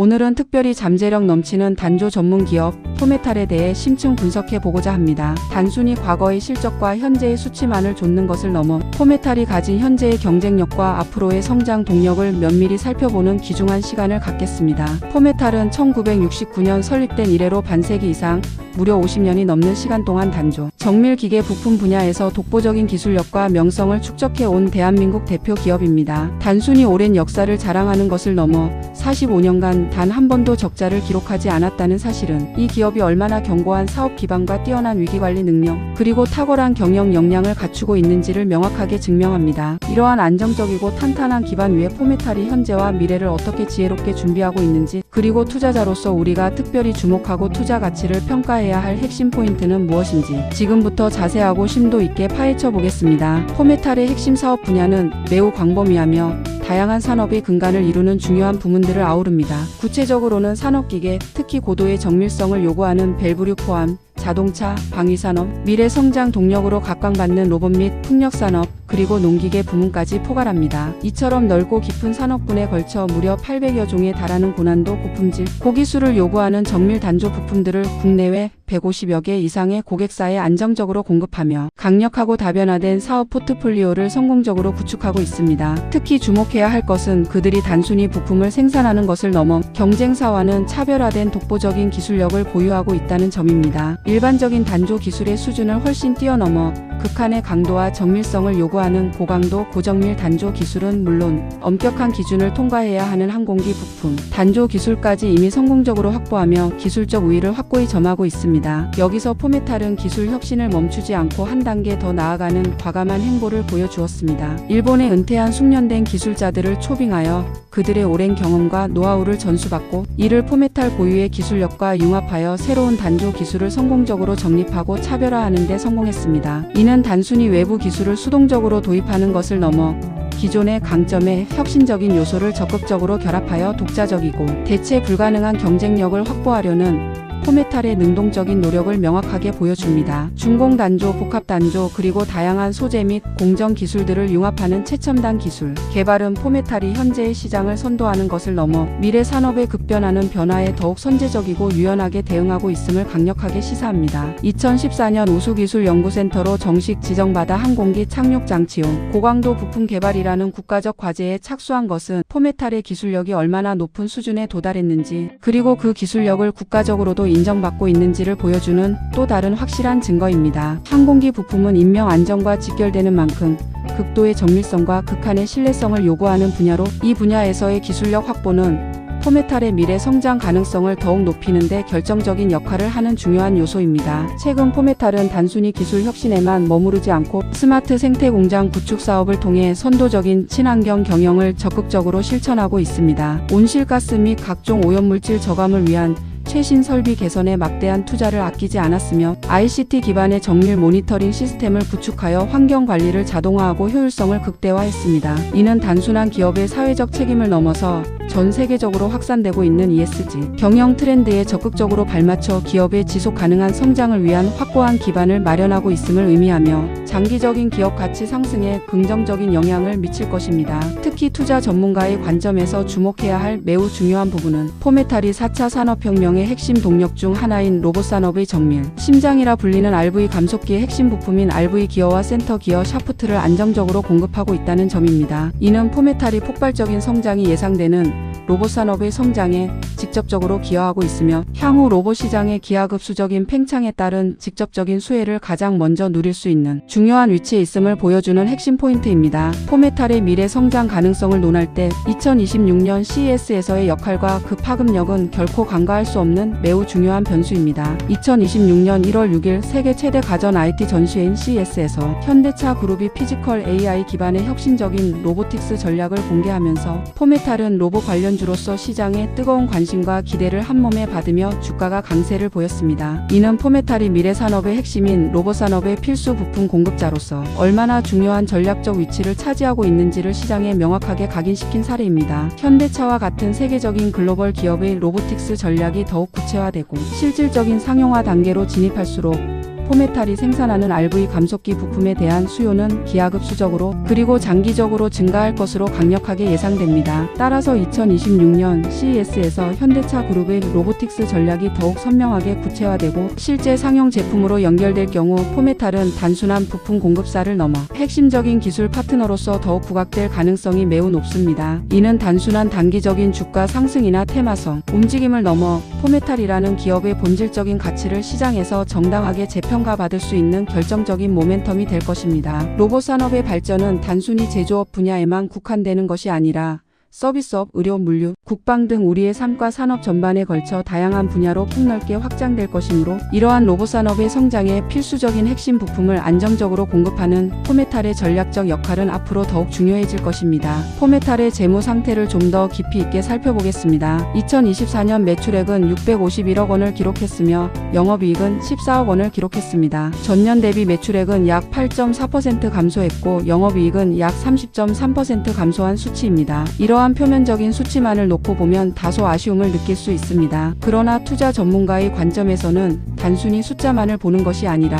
오늘은 특별히 잠재력 넘치는 단조 전문 기업 포메탈에 대해 심층 분석해 보고자 합니다. 단순히 과거의 실적과 현재의 수치만을 좇는 것을 넘어 포메탈이 가진 현재의 경쟁력과 앞으로의 성장 동력을 면밀히 살펴보는 귀중한 시간을 갖겠습니다. 포메탈은 1969년 설립된 이래로 반세기 이상 무려 50년이 넘는 시간 동안 단조, 정밀 기계 부품 분야에서 독보적인 기술력과 명성을 축적해 온 대한민국 대표 기업입니다. 단순히 오랜 역사를 자랑하는 것을 넘어 45년간 단 한 번도 적자를 기록하지 않았다는 사실은 이 기업이 얼마나 견고한 사업 기반과 뛰어난 위기관리 능력, 그리고 탁월한 경영 역량을 갖추고 있는지를 명확하게 증명합니다. 이러한 안정적이고 탄탄한 기반 위에 포메탈이 현재와 미래를 어떻게 지혜롭게 준비하고 있는지, 그리고 투자자로서 우리가 특별히 주목하고 투자 가치를 평가해야 할 핵심 포인트는 무엇인지 지금 부터 자세하고 심도 있게 파헤쳐 보겠습니다. 포메탈의 핵심 사업 분야는 매우 광범위하며 다양한 산업의 근간을 이루는 중요한 부문들을 아우릅니다. 구체적으로는 산업기계, 특히 고도의 정밀성을 요구하는 밸브류 포함, 자동차, 방위산업, 미래 성장 동력으로 각광받는 로봇 및 풍력산업, 그리고 농기계 부문까지 포괄합니다. 이처럼 넓고 깊은 산업군에 걸쳐 무려 800여 종에 달하는 고난도 고품질, 고기술을 요구하는 정밀 단조 부품들을 국내외 150여 개 이상의 고객사에 안정적으로 공급하며 강력하고 다변화된 사업 포트폴리오를 성공적으로 구축하고 있습니다. 특히 주목해야 할 것은 그들이 단순히 부품을 생산하는 것을 넘어 경쟁사와는 차별화된 독보적인 기술력을 보유하고 있다는 점입니다. 일반적인 단조 기술의 수준을 훨씬 뛰어넘어 극한의 강도와 정밀성을 요구하는 고강도 고정밀 단조 기술은 물론 엄격한 기준을 통과해야 하는 항공기 부품, 단조 기술까지 이미 성공적으로 확보하며 기술적 우위를 확고히 점하고 있습니다. 여기서 포메탈은 기술 혁신을 멈추지 않고 한 단계 더 나아가는 과감한 행보를 보여주었습니다. 일본의 은퇴한 숙련된 기술자들을 초빙하여 그들의 오랜 경험과 노하우를 전수받고 이를 포메탈 고유의 기술력과 융합하여 새로운 단조 기술을 성공 적으로 정립하고 차별화하는 데 성공했습니다. 이는 단순히 외부 기술을 수동적으로 도입하는 것을 넘어 기존의 강점에 혁신적인 요소를 적극적으로 결합하여 독자적이고 대체 불가능한 경쟁력을 확보하려는 포메탈의 능동적인 노력을 명확하게 보여줍니다. 중공 단조, 복합 단조, 그리고 다양한 소재 및 공정 기술들을 융합하는 최첨단 기술 개발은 포메탈이 현재의 시장을 선도하는 것을 넘어 미래 산업의 급변하는 변화에 더욱 선제적이고 유연하게 대응하고 있음을 강력하게 시사합니다. 2014년 우수기술연구센터로 정식 지정받아 항공기 착륙 장치용 고강도 부품 개발이라는 국가적 과제에 착수한 것은 포메탈의 기술력이 얼마나 높은 수준에 도달했는지 그리고 그 기술력을 국가적으로도 인 정받고 있는지를 보여주는 또 다른 확실한 증거입니다. 항공기 부품은 인명 안전과 직결되는 만큼 극도의 정밀성과 극한의 신뢰성을 요구하는 분야로 이 분야에서의 기술력 확보는 포메탈의 미래 성장 가능성을 더욱 높이는 데 결정적인 역할을 하는 중요한 요소입니다. 최근 포메탈은 단순히 기술 혁신에만 머무르지 않고 스마트 생태 공장 구축 사업을 통해 선도적인 친환경 경영을 적극적으로 실천하고 있습니다. 온실가스 및 각종 오염물질 저감을 위한 최신 설비 개선에 막대한 투자를 아끼지 않았으며 ICT 기반의 정밀 모니터링 시스템을 구축하여 환경 관리를 자동화하고 효율성을 극대화했습니다. 이는 단순한 기업의 사회적 책임을 넘어서 전 세계적으로 확산되고 있는 ESG 경영 트렌드에 적극적으로 발맞춰 기업의 지속 가능한 성장을 위한 확고한 기반을 마련하고 있음을 의미하며 장기적인 기업 가치 상승에 긍정적인 영향을 미칠 것입니다. 특히 투자 전문가의 관점에서 주목해야 할 매우 중요한 부분은 포메탈이 4차 산업혁명의 핵심 동력 중 하나인 로봇 산업의 정밀, 심장이라 불리는 RV 감속기의 핵심 부품인 RV 기어와 센터 기어 샤프트를 안정적으로 공급하고 있다는 점입니다. 이는 포메탈이 폭발적인 성장이 예상되는 로봇 산업의 성장에 직접적으로 기여하고 있으며 향후 로봇 시장의 기하급수적인 팽창에 따른 직접적인 수혜를 가장 먼저 누릴 수 있는 중요한 위치에 있음을 보여주는 핵심 포인트입니다. 포메탈의 미래 성장 가능성을 논할 때 2026년 CES에서의 역할과 그 파급력은 결코 간과할 수 없는 매우 중요한 변수입니다. 2026년 1월 6일 세계 최대 가전 IT 전시회인 CES에서 현대차 그룹이 피지컬 AI 기반의 혁신적인 로보틱스 전략을 공개하면서 포메탈은 로봇 관련주로서 시장의 뜨거운 관심과 기대를 한몸에 받으며 주가가 강세를 보였습니다. 이는 포메탈이 미래 산업의 핵심인 로봇 산업의 필수 부품 공급자로서 얼마나 중요한 전략적 위치를 차지하고 있는지를 시장에 명확하게 각인시킨 사례입니다. 현대차와 같은 세계적인 글로벌 기업의 로보틱스 전략이 더욱 구체화되고 실질적인 상용화 단계로 진입할수록 포메탈이 생산하는 RV 감속기 부품에 대한 수요는 기하급수적으로 그리고 장기적으로 증가할 것으로 강력하게 예상됩니다. 따라서 2026년 CES에서 현대차 그룹의 로보틱스 전략이 더욱 선명하게 구체화되고 실제 상용 제품으로 연결될 경우 포메탈은 단순한 부품 공급사를 넘어 핵심적인 기술 파트너로서 더욱 부각될 가능성이 매우 높습니다. 이는 단순한 단기적인 주가 상승이나 테마성 움직임을 넘어 포메탈이라는 기업의 본질적인 가치를 시장에서 정당하게 재평가받을 수 있는 결정적인 모멘텀이 될 것입니다. 로봇 산업의 발전은 단순히 제조업 분야에만 국한되는 것이 아니라 서비스업, 의료, 물류, 국방 등 우리의 삶과 산업 전반에 걸쳐 다양한 분야로 폭넓게 확장될 것이므로 이러한 로봇 산업의 성장에 필수적인 핵심 부품을 안정적으로 공급하는 포메탈의 전략적 역할은 앞으로 더욱 중요해질 것입니다. 포메탈의 재무 상태를 좀 더 깊이 있게 살펴보겠습니다. 2024년 매출액은 651억 원을 기록했으며 영업이익은 14억 원을 기록했습니다. 전년 대비 매출액은 약 8.4% 감소했고 영업이익은 약 30.3% 감소한 수치입니다. 이러 한 표면적인 수치만을 놓고 보면 다소 아쉬움을 느낄 수 있습니다. 그러나 투자 전문가의 관점에서는 단순히 숫자만을 보는 것이 아니라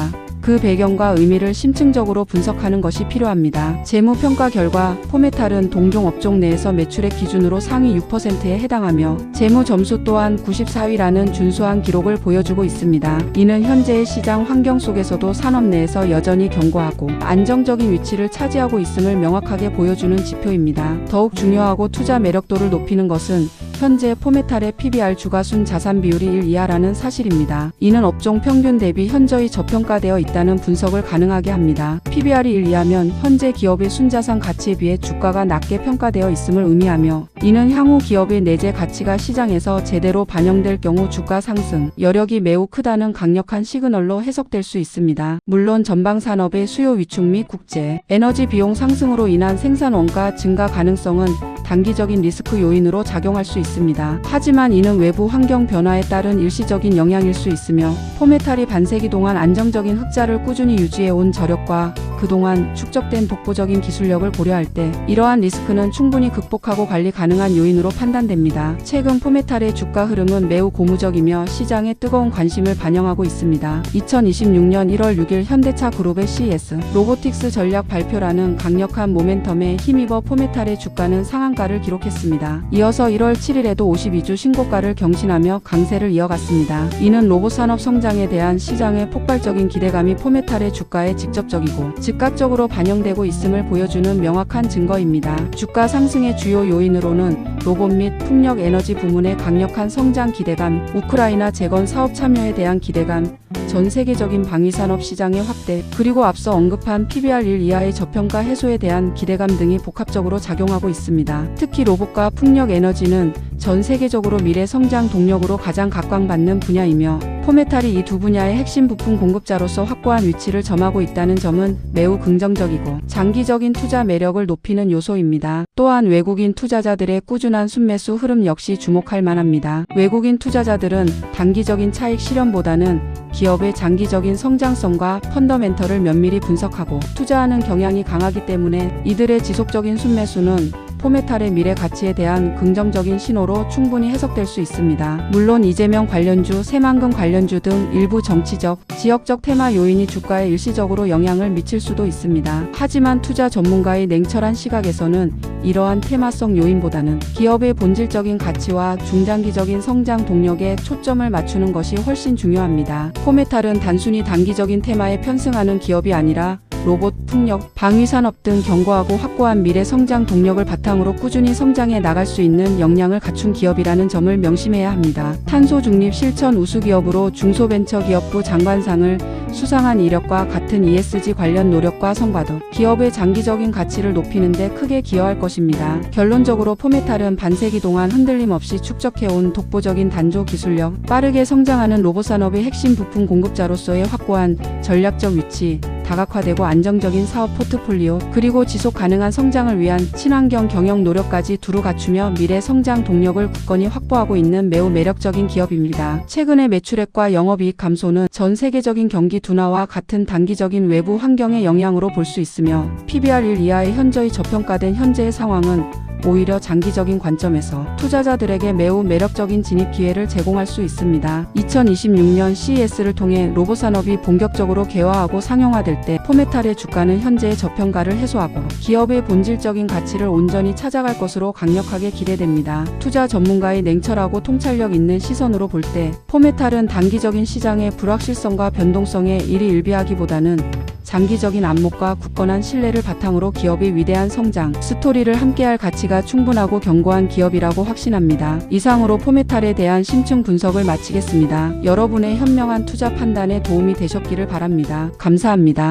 그 배경과 의미를 심층적으로 분석하는 것이 필요합니다. 재무평가 결과 포메탈은 동종 업종 내에서 매출액 기준으로 상위 6%에 해당하며 재무 점수 또한 94위라는 준수한 기록을 보여주고 있습니다. 이는 현재의 시장 환경 속에서도 산업 내에서 여전히 견고하고 안정적인 위치를 차지하고 있음을 명확하게 보여주는 지표입니다. 더욱 중요하고 투자 매력도를 높이는 것은 현재 포메탈의 PBR 주가순 자산 비율이 1 이하라는 사실입니다. 이는 업종 평균 대비 현저히 저평가되어 있다는 분석을 가능하게 합니다. PBR이 1 이하면 현재 기업의 순자산 가치에 비해 주가가 낮게 평가되어 있음을 의미하며 이는 향후 기업의 내재 가치가 시장에서 제대로 반영될 경우 주가 상승 여력이 매우 크다는 강력한 시그널로 해석될 수 있습니다. 물론 전방 산업의 수요 위축 및 국제 에너지 비용 상승으로 인한 생산 원가 증가 가능성은 단기적인 리스크 요인으로 작용할 수 있습니다. 하지만 이는 외부 환경 변화에 따른 일시적인 영향일 수 있으며 포메탈이 반세기 동안 안정적인 흑자를 꾸준히 유지해 온 저력과 그동안 축적된 독보적인 기술력을 고려할 때 이러한 리스크는 충분히 극복하고 관리 가능한 요인으로 판단됩니다. 최근 포메탈의 주가 흐름은 매우 고무적이며 시장의 뜨거운 관심을 반영하고 있습니다. 2026년 1월 6일 현대차 그룹의 CES 로보틱스 전략 발표라는 강력한 모멘텀에 힘입어 포메탈의 주가는 상한 가를 기록했습니다. 이어서 1월 7일에도 52주 신고가를 경신하며 강세를 이어갔습니다. 이는 로봇 산업 성장에 대한 시장의 폭발적인 기대감이 포메탈의 주가에 직접적이고 즉각적으로 반영되고 있음을 보여주는 명확한 증거입니다. 주가 상승의 주요 요인으로는 로봇 및 풍력 에너지 부문의 강력한 성장 기대감, 우크라이나 재건 사업 참여에 대한 기대감, 전 세계적인 방위산업 시장의 확대, 그리고 앞서 언급한 PBR 1 이하의 저평가 해소에 대한 기대감 등이 복합적으로 작용하고 있습니다. 특히 로봇과 풍력 에너지는 전 세계적으로 미래 성장 동력으로 가장 각광받는 분야이며 포메탈이 이 두 분야의 핵심 부품 공급자로서 확고한 위치를 점하고 있다는 점은 매우 긍정적이고 장기적인 투자 매력을 높이는 요소입니다. 또한 외국인 투자자들의 꾸준한 순매수 흐름 역시 주목할 만합니다. 외국인 투자자들은 단기적인 차익 실현보다는 기업의 장기적인 성장성과 펀더멘털을 면밀히 분석하고 투자하는 경향이 강하기 때문에 이들의 지속적인 순매수는 포메탈의 미래 가치에 대한 긍정적인 신호로 충분히 해석될 수 있습니다. 물론 이재명 관련주, 새만금 관련주 등 일부 정치적, 지역적 테마 요인이 주가에 일시적으로 영향을 미칠 수도 있습니다. 하지만 투자 전문가의 냉철한 시각에서는 이러한 테마성 요인보다는 기업의 본질적인 가치와 중장기적인 성장 동력에 초점을 맞추는 것이 훨씬 중요합니다. 포메탈은 단순히 단기적인 테마에 편승하는 기업이 아니라 로봇, 풍력, 방위산업 등 견고하고 확고한 미래 성장 동력을 바탕으로 꾸준히 성장해 나갈 수 있는 역량을 갖춘 기업이라는 점을 명심해야 합니다. 탄소 중립 실천 우수 기업으로 중소벤처기업부 장관상을 수상한 이력과 같은 ESG 관련 노력과 성과도 기업의 장기적인 가치를 높이는 데 크게 기여할 것입니다. 결론적으로 포메탈은 반세기 동안 흔들림 없이 축적해온 독보적인 단조 기술력, 빠르게 성장하는 로봇 산업의 핵심 부품 공급자로서의 확고한 전략적 위치, 다각화되고 안정적인 사업 포트폴리오, 그리고 지속 가능한 성장을 위한 친환경 경영 노력까지 두루 갖추며 미래 성장 동력을 굳건히 확보하고 있는 매우 매력적인 기업입니다. 최근의 매출액과 영업이익 감소는 전 세계적인 경기 둔화와 같은 단기적인 외부 환경의 영향으로 볼 수 있으며 PBR 1 이하의 현저히 저평가된 현재의 상황은 오히려 장기적인 관점에서 투자자들에게 매우 매력적인 진입 기회를 제공할 수 있습니다. 2026년 CES를 통해 로봇 산업이 본격적으로 개화하고 상용화될 때 포메탈의 주가는 현재의 저평가를 해소하고 기업의 본질적인 가치를 온전히 찾아갈 것으로 강력하게 기대됩니다. 투자 전문가의 냉철하고 통찰력 있는 시선으로 볼 때 포메탈은 단기적인 시장의 불확실성과 변동성에 일희일비하기보다는 장기적인 안목과 굳건한 신뢰를 바탕으로 기업의 위대한 성장 스토리를 함께할 가치가 충분하고 견고한 기업이라고 확신합니다. 이상으로 포메탈에 대한 심층 분석을 마치겠습니다. 여러분의 현명한 투자 판단에 도움이 되셨기를 바랍니다. 감사합니다.